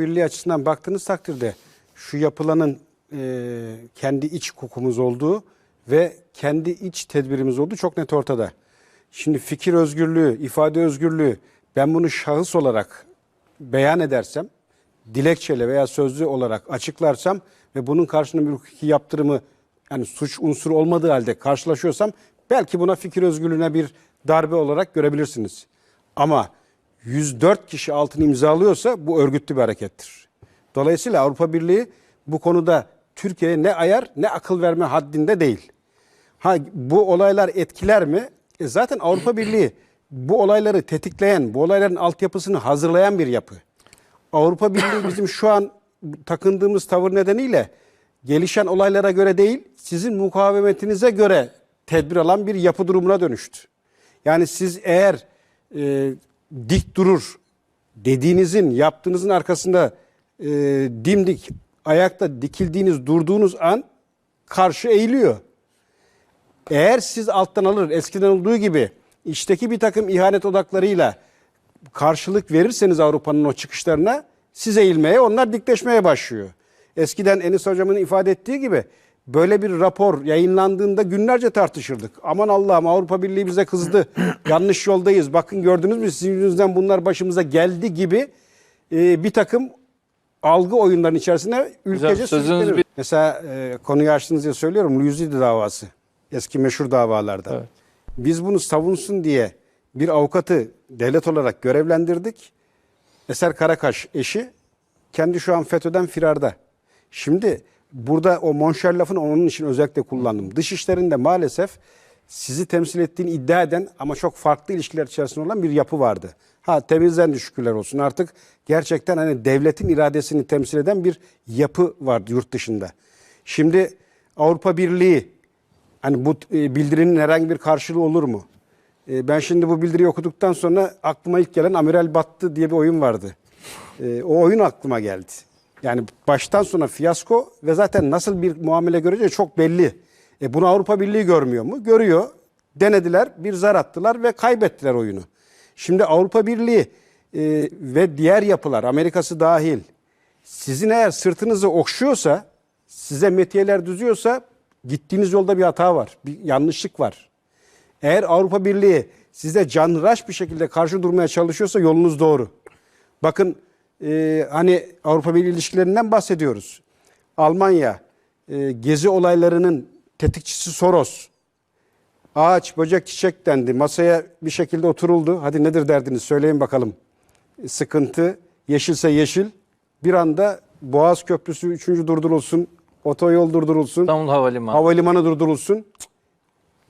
Birliği açısından baktığınız takdirde şu yapılanın e, kendi iç hukukumuz olduğu ve kendi iç tedbirimiz olduğu çok net ortada. Şimdi fikir özgürlüğü, ifade özgürlüğü ben bunu şahıs olarak beyan edersem, dilekçeyle veya sözlü olarak açıklarsam ve bunun karşılığında bir hukuki yaptırımı yani suç unsuru olmadığı halde karşılaşıyorsam belki buna fikir özgürlüğüne bir darbe olarak görebilirsiniz. Ama 104 kişi altını imzalıyorsa bu örgütlü bir harekettir. Dolayısıyla Avrupa Birliği bu konuda Türkiye'ye ne ayar ne akıl verme haddinde değil. Ha bu olaylar etkiler mi? E zaten Avrupa Birliği bu olayları tetikleyen, bu olayların altyapısını hazırlayan bir yapı. Avrupa Birliği bizim şu an takındığımız tavır nedeniyle gelişen olaylara göre değil, sizin mukavemetinize göre tedbir alan bir yapı durumuna dönüştü. Yani siz eğer e, dik durur dediğinizin, yaptığınızın arkasında e, dimdik ayakta dikildiğiniz, durduğunuz an karşı eğiliyor. Eğer siz alttan alır eskiden olduğu gibi içteki bir takım ihanet odaklarıyla karşılık verirseniz Avrupa'nın o çıkışlarına siz eğilmeye onlar dikleşmeye başlıyor. Eskiden Enis Hocam'ın ifade ettiği gibi böyle bir rapor yayınlandığında günlerce tartışırdık. Aman Allah'ım Avrupa Birliği bize kızdı. Yanlış yoldayız. Bakın gördünüz mü sizin yüzünüzden bunlar başımıza geldi gibi e, bir takım algı oyunlarının içerisine ülkece sözünüz bir- Mesela e, konuyu açtınız diye söylüyorum. Luzidi davası. Eski meşhur davalardan. Evet. Biz bunu savunsun diye bir avukatı devlet olarak görevlendirdik. Eser Karakaş eşi kendi şu an FETÖ'den firarda. Şimdi burada o monşer lafını onun için özellikle kullandım. Dış işlerinde maalesef sizi temsil ettiğini iddia eden ama çok farklı ilişkiler içerisinde olan bir yapı vardı. Ha temizden şükürler olsun artık gerçekten hani devletin iradesini temsil eden bir yapı vardı yurt dışında. Şimdi Avrupa Birliği hani bu e, bildirinin herhangi bir karşılığı olur mu? E, ben şimdi bu bildiriyi okuduktan sonra aklıma ilk gelen Amiral Battı diye bir oyun vardı. E, o oyun aklıma geldi. Yani baştan sona fiyasko ve zaten nasıl bir muamele göreceği çok belli. E, bunu Avrupa Birliği görmüyor mu? Görüyor. Denediler, bir zar attılar ve kaybettiler oyunu. Şimdi Avrupa Birliği e, ve diğer yapılar, Amerika'sı dahil, sizin eğer sırtınızı okşuyorsa, size metiyeler düzüyorsa gittiğiniz yolda bir hata var, bir yanlışlık var. Eğer Avrupa Birliği size canhıraş bir şekilde karşı durmaya çalışıyorsa yolunuz doğru. Bakın e, hani Avrupa Birliği ilişkilerinden bahsediyoruz. Almanya e, gezi olaylarının tetikçisi Soros. Ağaç, böcek, çiçek dendi. Masaya bir şekilde oturuldu. Hadi nedir derdiniz söyleyin bakalım. E, Sıkıntı, yeşilse yeşil. Bir anda Boğaz Köprüsü 3. durdurulsun. Otoyol durdurulsun. İstanbul Havalimanı. Havalimanı durdurulsun.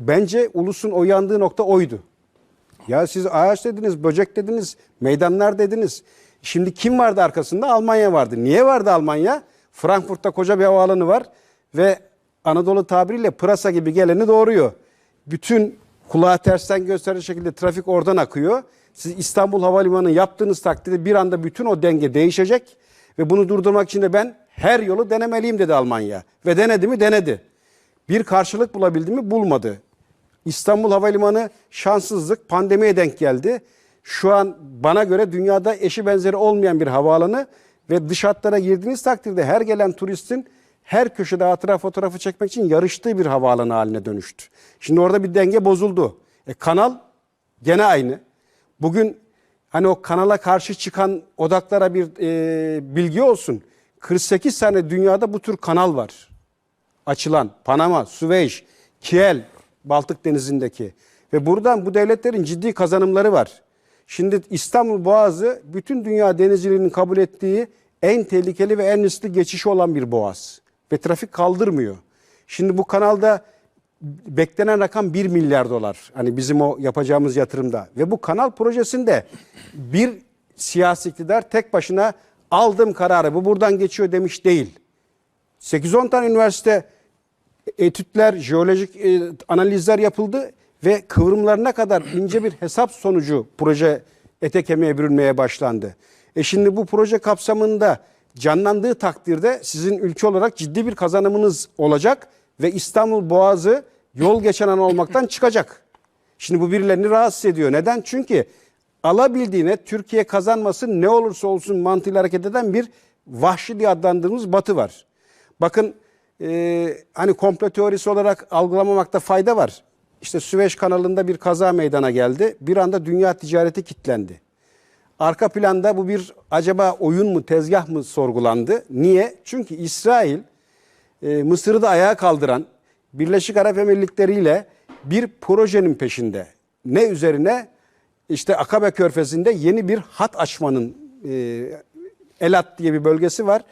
Bence ulusun o yandığı nokta oydu. Ya siz ağaç dediniz, böcek dediniz, meydanlar dediniz. Şimdi kim vardı arkasında? Almanya vardı. Niye vardı Almanya? Frankfurt'ta koca bir havaalanı var ve Anadolu tabiriyle pırasa gibi geleni doğuruyor. Bütün kulağa tersten gösterecek şekilde trafik oradan akıyor. Siz İstanbul Havalimanı yaptığınız takdirde bir anda bütün o denge değişecek ve bunu durdurmak için de ben her yolu denemeliyim dedi Almanya. Ve denedi mi? Denedi. Bir karşılık bulabildi mi? Bulmadı. İstanbul Havalimanı şanssızlık pandemiye denk geldi. Şu an bana göre dünyada eşi benzeri olmayan bir havaalanı ve dış hatlara girdiğiniz takdirde her gelen turistin her köşede hatıra fotoğrafı çekmek için yarıştığı bir havaalanı haline dönüştü. Şimdi orada bir denge bozuldu. E, kanal gene aynı. Bugün hani o kanala karşı çıkan odaklara bir e, bilgi olsun. 48 tane dünyada bu tür kanal var açılan Panama, Süveyş, Kiel, Baltık Denizi'ndeki ve buradan bu devletlerin ciddi kazanımları var. Şimdi İstanbul Boğazı bütün dünya denizciliğinin kabul ettiği en tehlikeli ve en riskli geçişi olan bir boğaz ve trafik kaldırmıyor. Şimdi bu kanalda beklenen rakam 1 milyar dolar. Hani bizim o yapacağımız yatırımda. Ve bu kanal projesinde bir siyasi iktidar tek başına aldım kararı bu buradan geçiyor demiş değil. 8-10 tane üniversite etütler, jeolojik e, analizler yapıldı ve kıvrımlarına kadar ince bir hesap sonucu proje ete kemiğe bürünmeye başlandı. E şimdi bu proje kapsamında canlandığı takdirde sizin ülke olarak ciddi bir kazanımınız olacak ve İstanbul Boğazı yol geçen an olmaktan çıkacak. Şimdi bu birilerini rahatsız ediyor. Neden? Çünkü alabildiğine Türkiye kazanması ne olursa olsun mantığıyla hareket eden bir vahşi diye adlandırdığımız batı var. Bakın e, hani komplo teorisi olarak algılamamakta fayda var. İşte Süveyş kanalında bir kaza meydana geldi. Bir anda dünya ticareti kilitlendi. Arka planda bu bir acaba oyun mu tezgah mı sorgulandı. Niye? Çünkü İsrail e, Mısır'ı da ayağa kaldıran Birleşik Arap Emirlikleri ile bir projenin peşinde. Ne üzerine? İşte Akabe Körfezi'nde yeni bir hat açmanın e, Elat diye bir bölgesi var.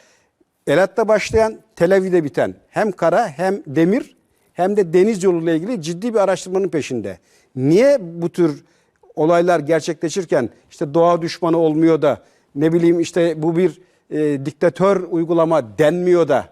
Elat'ta başlayan Tel Aviv'de biten hem kara hem demir hem de deniz yoluyla ilgili ciddi bir araştırmanın peşinde. Niye bu tür olaylar gerçekleşirken işte doğa düşmanı olmuyor da ne bileyim işte bu bir e, diktatör uygulama denmiyor da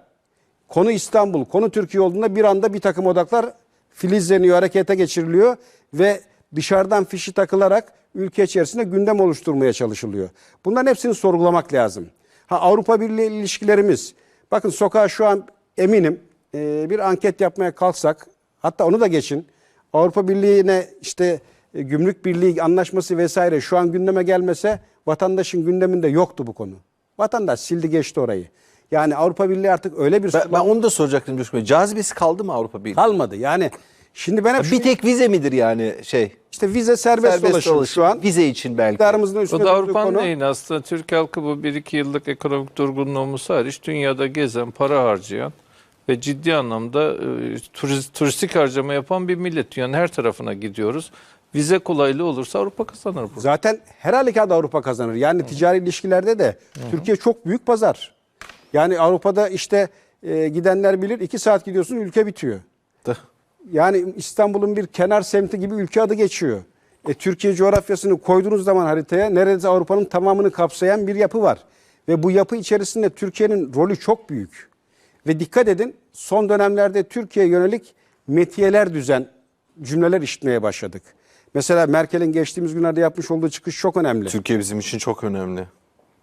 konu İstanbul, konu Türkiye olduğunda bir anda bir takım odaklar filizleniyor, harekete geçiriliyor ve dışarıdan fişi takılarak ülke içerisinde gündem oluşturmaya çalışılıyor. Bunların hepsini sorgulamak lazım. Ha Avrupa Birliği ilişkilerimiz. Bakın sokağa şu an eminim e, bir anket yapmaya kalksak hatta onu da geçin. Avrupa Birliği'ne işte e, gümrük birliği anlaşması vesaire şu an gündeme gelmese vatandaşın gündeminde yoktu bu konu. Vatandaş sildi geçti orayı. Yani Avrupa Birliği artık öyle bir Ben, ben onu da soracaktım Coşkun Bey. Cazibesi kaldı mı Avrupa Birliği? kalmadı. Yani şimdi ben hep Bir şunu- tek vize midir yani şey? işte vize serbest, dolaşım şu an. Vize için belki. İktidarımızın O üstüne da durduğu Avrupa'nın konu. neyini aslında Türk halkı bu 1-2 yıllık ekonomik durgunluğumuz hariç dünyada gezen, para harcayan ve ciddi anlamda e, turist, turistik harcama yapan bir millet. Dünyanın her tarafına gidiyoruz. Vize kolaylığı olursa Avrupa kazanır burada. Zaten her halükarda Avrupa kazanır. Yani ticari ilişkilerde de Türkiye çok büyük pazar. Yani Avrupa'da işte e, gidenler bilir iki saat gidiyorsun ülke bitiyor. Da. Yani İstanbul'un bir kenar semti gibi ülke adı geçiyor. E, Türkiye coğrafyasını koyduğunuz zaman haritaya neredeyse Avrupa'nın tamamını kapsayan bir yapı var. Ve bu yapı içerisinde Türkiye'nin rolü çok büyük. Ve dikkat edin son dönemlerde Türkiye'ye yönelik metiyeler düzen cümleler işitmeye başladık. Mesela Merkel'in geçtiğimiz günlerde yapmış olduğu çıkış çok önemli. Türkiye bizim için çok önemli.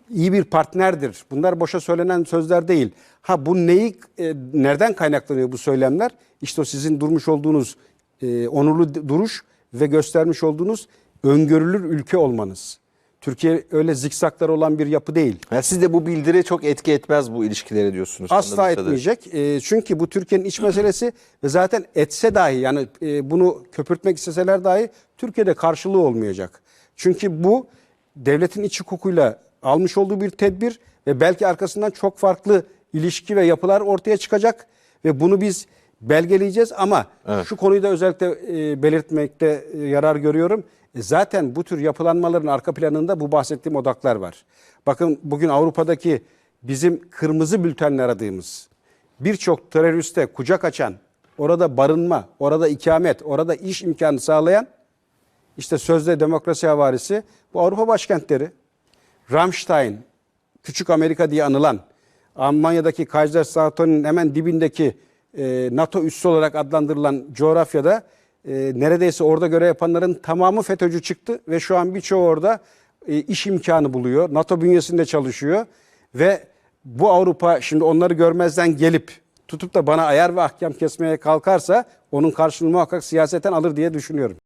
iyi bir partnerdir. Bunlar boşa söylenen sözler değil. Ha bu neyi e, nereden kaynaklanıyor bu söylemler? İşte o sizin durmuş olduğunuz e, onurlu duruş ve göstermiş olduğunuz öngörülür ülke olmanız. Türkiye öyle zikzaklar olan bir yapı değil. Yani siz de bu bildiri çok etki etmez bu ilişkilere diyorsunuz. Asla etmeyecek. E, çünkü bu Türkiye'nin iç meselesi ve zaten etse dahi yani e, bunu köpürtmek isteseler dahi Türkiye'de karşılığı olmayacak. Çünkü bu devletin iç hukukuyla almış olduğu bir tedbir ve belki arkasından çok farklı ilişki ve yapılar ortaya çıkacak ve bunu biz belgeleyeceğiz ama şu konuyu da özellikle e, belirtmekte e, yarar görüyorum. E, zaten bu tür yapılanmaların arka planında bu bahsettiğim odaklar var. Bakın bugün Avrupa'daki bizim kırmızı bültenle aradığımız birçok teröriste kucak açan, orada barınma, orada ikamet, orada iş imkanı sağlayan işte sözde demokrasi havarisi bu Avrupa başkentleri. Ramstein, Küçük Amerika diye anılan Almanya'daki Kaiserslautern'in hemen dibindeki e, NATO üssü olarak adlandırılan coğrafyada e, neredeyse orada görev yapanların tamamı FETÖ'cü çıktı ve şu an birçoğu orada e, iş imkanı buluyor. NATO bünyesinde çalışıyor ve bu Avrupa şimdi onları görmezden gelip tutup da bana ayar ve ahkam kesmeye kalkarsa onun karşılığını muhakkak siyaseten alır diye düşünüyorum.